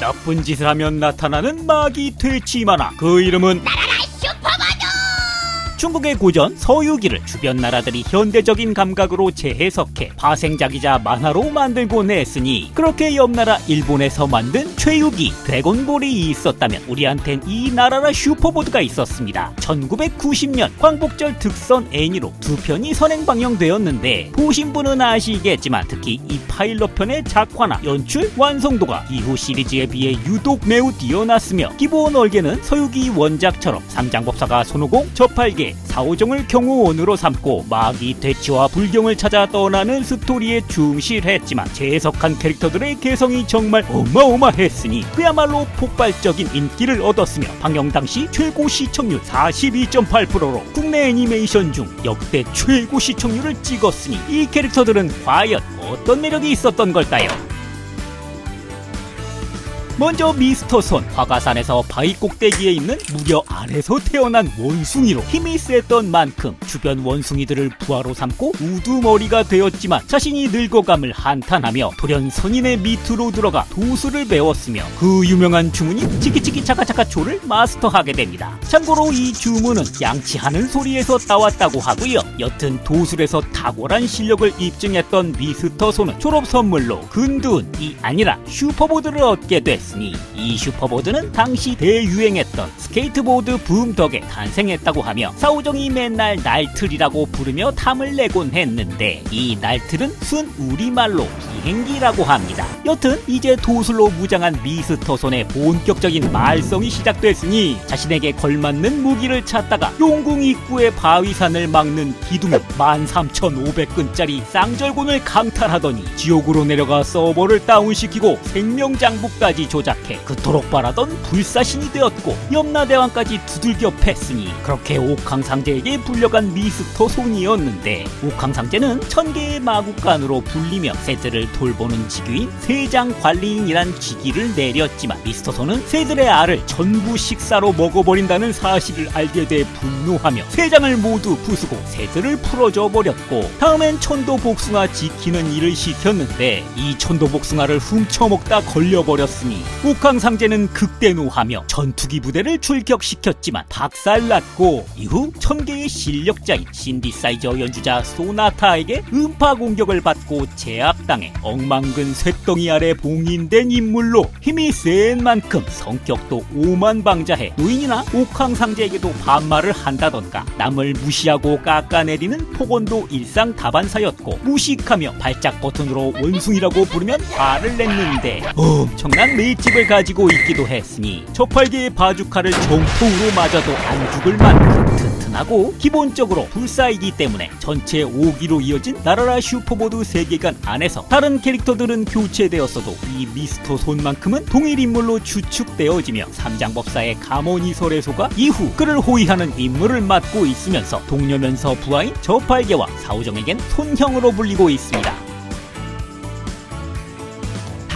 나쁜 짓을 하면 나타나는 마기 퇴치 만화 그 이름은 중국의 고전 서유기를 주변 나라들이 현대적인 감각으로 재해석해 파생작이자 만화로 만들곤 했으니 그렇게 옆나라 일본에서 만든 최유기 드래곤볼이 있었다면 우리한텐 이 나라라 슈퍼보드가 있었습니다. 1990년 광복절 특선 애니로 두 편이 선행 방영되었는데 보신 분은 아시겠지만 특히 이 파일럿 편의 작화나 연출 완성도가 이후 시리즈에 비해 유독 매우 뛰어났으며 기본 얼개는 서유기 원작처럼 상장법사가 손오공 저팔계 사오정을 경호원으로 삼고 마기 대치와 불경을 찾아 떠나는 스토리에 충실했지만 재해석한 캐릭터들의 개성이 정말 어마어마했으니 그야말로 폭발적인 인기를 얻었으며 방영 당시 최고 시청률 42.8%로 국내 애니메이션 중 역대 최고 시청률을 찍었으니 이 캐릭터들은 과연 어떤 매력이 있었던 걸까요? 먼저 미스터 손 화가산에서 바위 꼭대기에 있는 무려 아래서 태어난 원숭이로 힘이 셌던 만큼 주변 원숭이들을 부하로 삼고 우두머리가 되었지만 자신이 늙어감을 한탄하며 돌연 선인의 밑으로 들어가 도수를 배웠으며 그 유명한 주문인 치키치키 차카차카초를 마스터하게 됩니다. 참고로 이 주문은 양치하는 소리에서 따왔다고 하고요. 여튼 도술에서 탁월한 실력을 입증했던 미스터 손은 졸업 선물로 근두운이 아니라 슈퍼보드를 얻게 됐 으니 이 슈퍼보드는 당시 대유행했던 스케이트보드 붐 덕에 탄생했다고 하며 사오정이 맨날 날틀이라고 부르며 탐을 내곤 했는데 이 날틀은 순 우리말로 비행기라고 합니다. 여튼 이제 도술로 무장한 미스터 손의 본격적인 말썽이 시작됐으니 자신에게 걸맞는 무기를 찾다가 용궁 입구의 바위산을 막는 기둥 13,500근짜리 쌍절곤을 강탈하더니 지옥으로 내려가 서버를 다운시키고 생명장부까지 조작해 그토록 바라던 불사신이 되었고 염라대왕까지 두들겨 팼으니 그렇게 옥황상제에게 불려간 미스터 손이었는데 옥황상제는 천개의 마국간으로 불리며 새들을 돌보는 직위인 세장 관리인이란 직위를 내렸지만 미스터 손은 새들의 알을 전부 식사로 먹어버린다는 사실을 알게 돼 분노하며 세장을 모두 부수고 새들을 풀어줘 버렸고 다음엔 천도 복숭아 지키는 일을 시켰는데 이 천도 복숭아를 훔쳐먹다 걸려버렸으니 옥황상제는 극대노하며 전투기 부대를 출격시켰지만 박살났고 이후 천개의 실력자인 신디사이저 연주자 소나타에게 음파 공격을 받고 제압당해 엉망근 쇳덩이 아래 봉인된 인물로 힘이 센 만큼 성격도 오만방자해 노인이나 옥황상제에게도 반말을 한다던가 남을 무시하고 깎아내리는 폭언도 일상 다반사였고 무식하며 발작 버튼으로 원숭이라고 부르면 화를 냈는데 엄청난 매집을 가지고 있기도 했으니 저팔계의 바주카를 정통으로 맞아도 안 죽을 만큼 튼튼하고 기본적으로 불사이기 때문에 전체 5기로 이어진 나라라 슈퍼보드 세계관 안에서 다른 캐릭터들은 교체되었어도 이 미스터 손만큼은 동일 인물로 추측되어지며 삼장법사의 가모니설에 속아 이후 그를 호위하는 임무를 맡고 있으면서 동료면서 부하인 저팔계와 사오정에겐 손형으로 불리고 있습니다.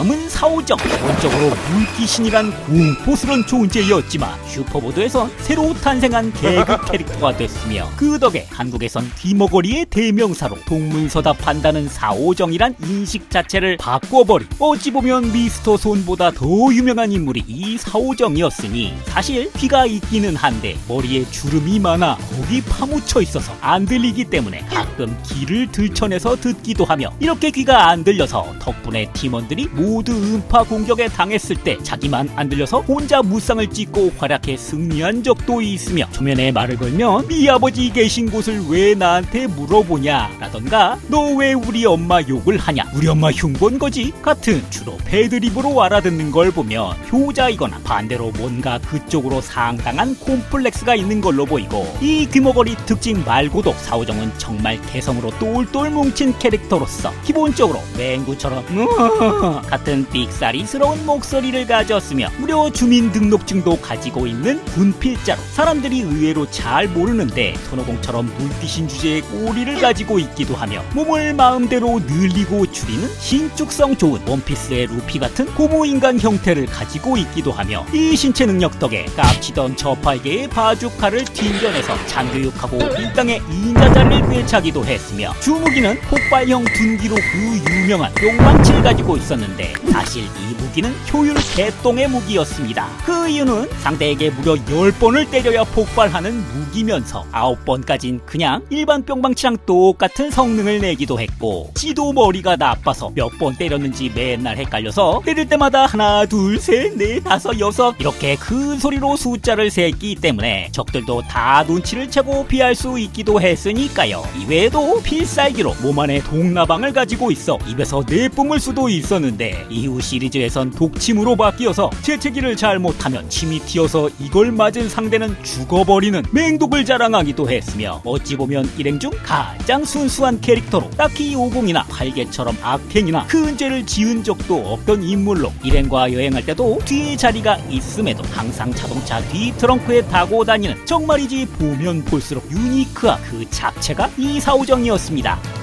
다음은 사오정. 기본적으로 물귀신이란 공포스런 존재였지만 슈퍼보드에선 새로 탄생한 개그 캐릭터가 됐으며 그 덕에 한국에선 귀머거리의 대명사로 동문서답한다는 사오정이란 인식 자체를 바꿔버린 어찌 보면 미스터 손보다 더 유명한 인물이 이 사오정이었으니 사실 귀가 있기는 한데 머리에 주름이 많아 거기 파묻혀 있어서 안 들리기 때문에 가끔 귀를 들쳐내서 듣기도 하며 이렇게 귀가 안 들려서 덕분에 팀원들이 모두 음파 공격에 당했을 때 자기만 안 들려서 혼자 무쌍을 찍고 활약해 승리한 적도 있으며 초면에 말을 걸면 네 아버지 계신 곳을 왜 나한테 물어보냐? 라던가 너 왜 우리 엄마 욕을 하냐? 우리 엄마 흉본 거지 같은 주로 패드립으로 알아듣는 걸 보면 효자이거나 반대로 뭔가 그쪽으로 상당한 콤플렉스가 있는 걸로 보이고 이 귀머거리 특징 말고도 사오정은 정말 개성으로 똘똘 뭉친 캐릭터로서 기본적으로 맹구처럼 같은 삑사리스러운 목소리를 가졌으며 무려 주민등록증도 가지고 있는 군필자로 사람들이 의외로 잘 모르는데 손오공처럼 물귀신 주제의 꼬리를 가지고 있기도 하며 몸을 마음대로 늘리고 줄이는 신축성 좋은 원피스의 루피 같은 고무인간 형태를 가지고 있기도 하며 이 신체 능력 덕에 깝치던 저팔계의 바주카를 튕겨내서 장교육하고 일당의 인자자를 되찾기도 했으며 주무기는 폭발형 둔기로 그 유명한 용망치를 가지고 있었는데 했는데 사실 이 무기는 효율 개똥의 무기였습니다. 그 이유는 상대에게 무려 10번을 때려야 폭발하는 무기면서 9번까진 그냥 일반 뿅방치랑 똑같은 성능을 내기도 했고 지도 머리가 나빠서 몇 번 때렸는지 맨날 헷갈려서 때릴 때마다 하나 둘 셋 넷 다섯 여섯 이렇게 큰 소리로 숫자를 셌기 때문에 적들도 다 눈치를 채고 피할 수 있기도 했으니까요. 이외에도 필살기로 몸 안에 동나방을 가지고 있어 입에서 내뿜을 수도 있었는데 이후 시리즈에선 독침으로 바뀌어서 재채기를 잘 못하면 침이 튀어서 이걸 맞은 상대는 죽어버리는 맹독을 자랑하기도 했으며 어찌 보면 일행 중 가장 순수한 캐릭터로 딱히 오공이나 팔개처럼 악행이나 큰 죄를 지은 적도 없던 인물로 일행과 여행할 때도 뒤에 자리가 있음에도 항상 자동차 뒤 트렁크에 타고 다니는 정말이지 보면 볼수록 유니크한 그 자체가 이사오정이었습니다.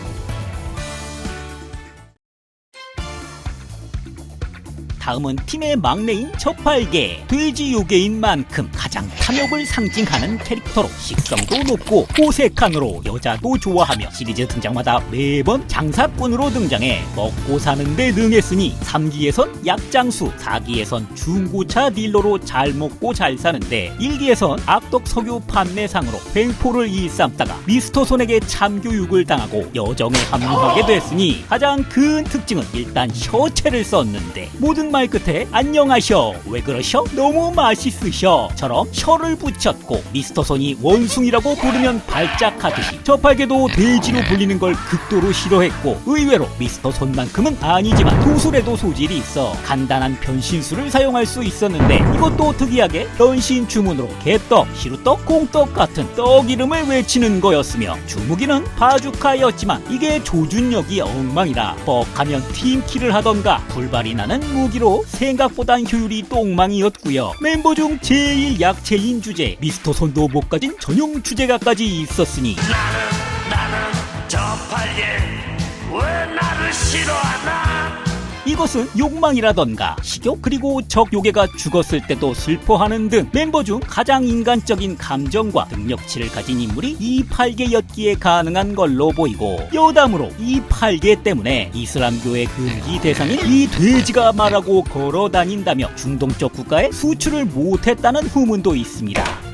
다음은 팀의 막내인 저팔계 돼지 요괴인 만큼 가장 탐욕을 상징하는 캐릭터로 식성도 높고 호색한으로 여자도 좋아하며 시리즈 등장마다 매번 장사꾼으로 등장해 먹고 사는데 능했으니 3기에선 약장수 4기에선 중고차 딜러로 잘 먹고 잘 사는데 1기에선 악덕 석유 판매상으로 횡포를 일삼다가 미스터 손에게 참교육을 당하고 여정에 합류하게 됐으니 가장 큰 특징은 일단 셔체를 썼는데 모든 말 끝에 안녕하셔. 왜 그러셔? 너무 맛있으셔 처럼 셔를 붙였고 미스터 손이 원숭이라고 부르면 발작하듯이 저팔계도 돼지로 불리는 걸 극도로 싫어했고 의외로 미스터 손만큼은 아니지만 도술에도 소질이 있어 간단한 변신술을 사용할 수 있었는데 이것도 특이하게 변신 주문으로 개떡, 시루떡, 콩떡 같은 떡 이름을 외치는 거였으며 주무기는 바주카였지만 이게 조준력이 엉망이라 뻑하면 팀킬을 하던가 불발이 나는 무기로 생각보단 효율이 똥망이었고요. 멤버 중 제일 약체인 주제 미스터 손도 못 가진 전용 주제가까지 있었으니. 나는 나는 저팔계 왜 나를 싫어하나 이것은 욕망이라던가 식욕 그리고 적 요괴가 죽었을 때도 슬퍼하는 등 멤버 중 가장 인간적인 감정과 능력치를 가진 인물이 이 팔계였기에 가능한 걸로 보이고 여담으로 이 팔계 때문에 이슬람교의 금기 대상인 이 돼지가 말하고 걸어 다닌다며 중동적 국가에 수출을 못했다는 후문도 있습니다.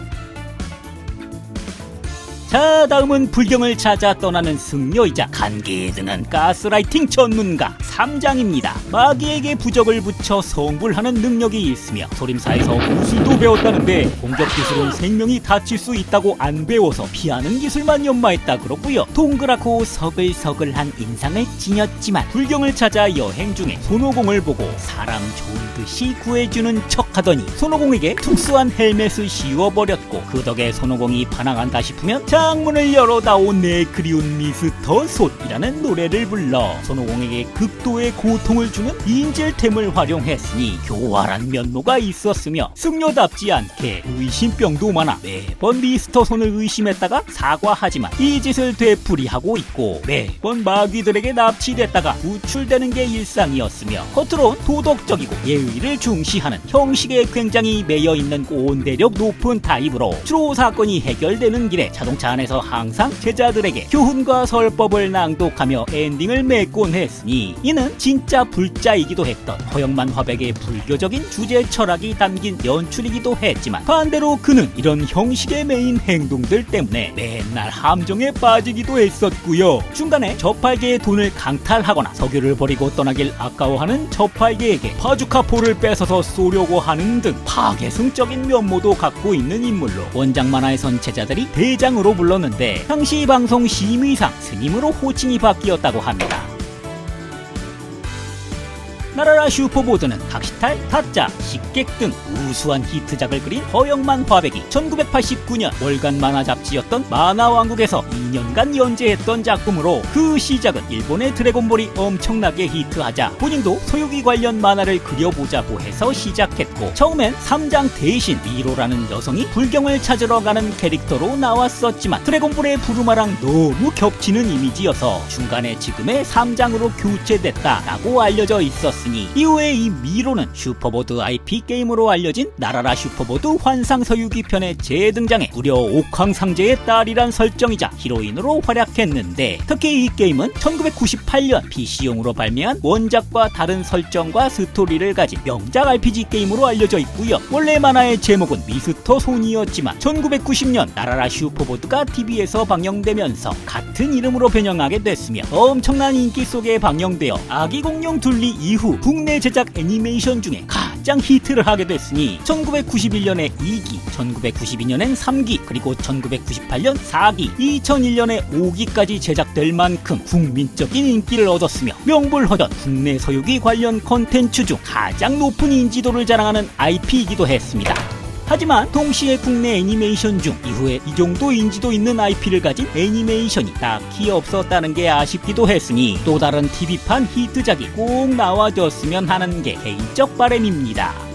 자 다음은 불경을 찾아 떠나는 승려이자 간계드는 가스라이팅 전문가 삼장입니다. 마귀에게 부적을 붙여 성불하는 능력이 있으며 소림사에서 무술도 배웠다는데 공격 기술은 생명이 다칠 수 있다고 안 배워서 피하는 기술만 연마했다 그러고요. 동그랗고 서글서글한 인상을 지녔지만 불경을 찾아 여행 중에 손오공을 보고 사람 좋은 듯이 구해주는 척하더니 손오공에게 특수한 헬멧을 씌워버렸고 그 덕에 손오공이 반항한다 싶으면 창문을 열어다오 내 그리운 미스터 솥이라는 노래를 불러 손오공에게 극도의 고통을 주는 인질템을 활용했으니 교활한 면모가 있었으며 승려답지 않게 의심병도 많아 매번 미스터 손을 의심했다가 사과하지만 이 짓을 되풀이하고 있고 매번 마귀들에게 납치됐다가 구출되는 게 일상이었으며 겉으론 도덕적이고 예의를 중시하는 형식에 굉장히 매여 있는 꼰대력 높은 타입으로 주로 사건이 해결되는 길에 자동차 안에서 항상 제자들에게 교훈과 설법을 낭독하며 엔딩을 맺곤 했으니 이는 진짜 불자이기도 했던 허영만 화백의 불교적인 주제 철학이 담긴 연출이기도 했지만 반대로 그는 이런 형식의 메인 행동들 때문에 맨날 함정에 빠지기도 했었고요. 중간에 저팔계의 돈을 강탈하거나 석유를 버리고 떠나길 아까워하는 저팔계에게 바주카포를 뺏어서 쏘려고 하는 등 파괴승적인 면모도 갖고 있는 인물로 원작 만화에선 제자들이 대장으로 불 렀는데 당시 방송 심의상 스님으로 호칭이 바뀌었다고 합니다. 나라라 슈퍼보드는 각시탈, 타짜, 식객 등 우수한 히트작을 그린 허영만 화백이 1989년 월간 만화 잡지였던 만화왕국에서 2년간 연재했던 작품으로 그 시작은 일본의 드래곤볼이 엄청나게 히트하자 본인도 소유기 관련 만화를 그려보자고 해서 시작했고 처음엔 삼장 대신 미로라는 여성이 불경을 찾으러 가는 캐릭터로 나왔었지만 드래곤볼의 부르마랑 너무 겹치는 이미지여서 중간에 지금의 삼장으로 교체됐다라고 알려져 있었습니다. 됐으니 이후에 이 미로는 슈퍼보드 IP 게임으로 알려진 나라라 슈퍼보드 환상 서유기 편에 재등장해 무려 옥황상제의 딸이란 설정이자 히로인으로 활약했는데 특히 이 게임은 1998년 PC용으로 발매한 원작과 다른 설정과 스토리를 가진 명작 RPG 게임으로 알려져 있고요. 원래 만화의 제목은 미스터 손이었지만 1990년 나라라 슈퍼보드가 TV에서 방영되면서 같은 이름으로 변형하게 됐으며 엄청난 인기 속에 방영되어 아기 공룡 둘리 이후 국내 제작 애니메이션 중에 가장 히트를 하게 됐으니 1991년에 2기, 1992년엔 3기, 그리고 1998년 4기, 2001년에 5기까지 제작될 만큼 국민적인 인기를 얻었으며 명불허전 국내 서유기 관련 컨텐츠 중 가장 높은 인지도를 자랑하는 IP이기도 했습니다. 하지만 동시에 국내 애니메이션 중 이후에 이 정도 인지도 있는 IP를 가진 애니메이션이 딱히 없었다는 게 아쉽기도 했으니 또 다른 TV판 히트작이 꼭 나와줬으면 하는 게 개인적 바람입니다.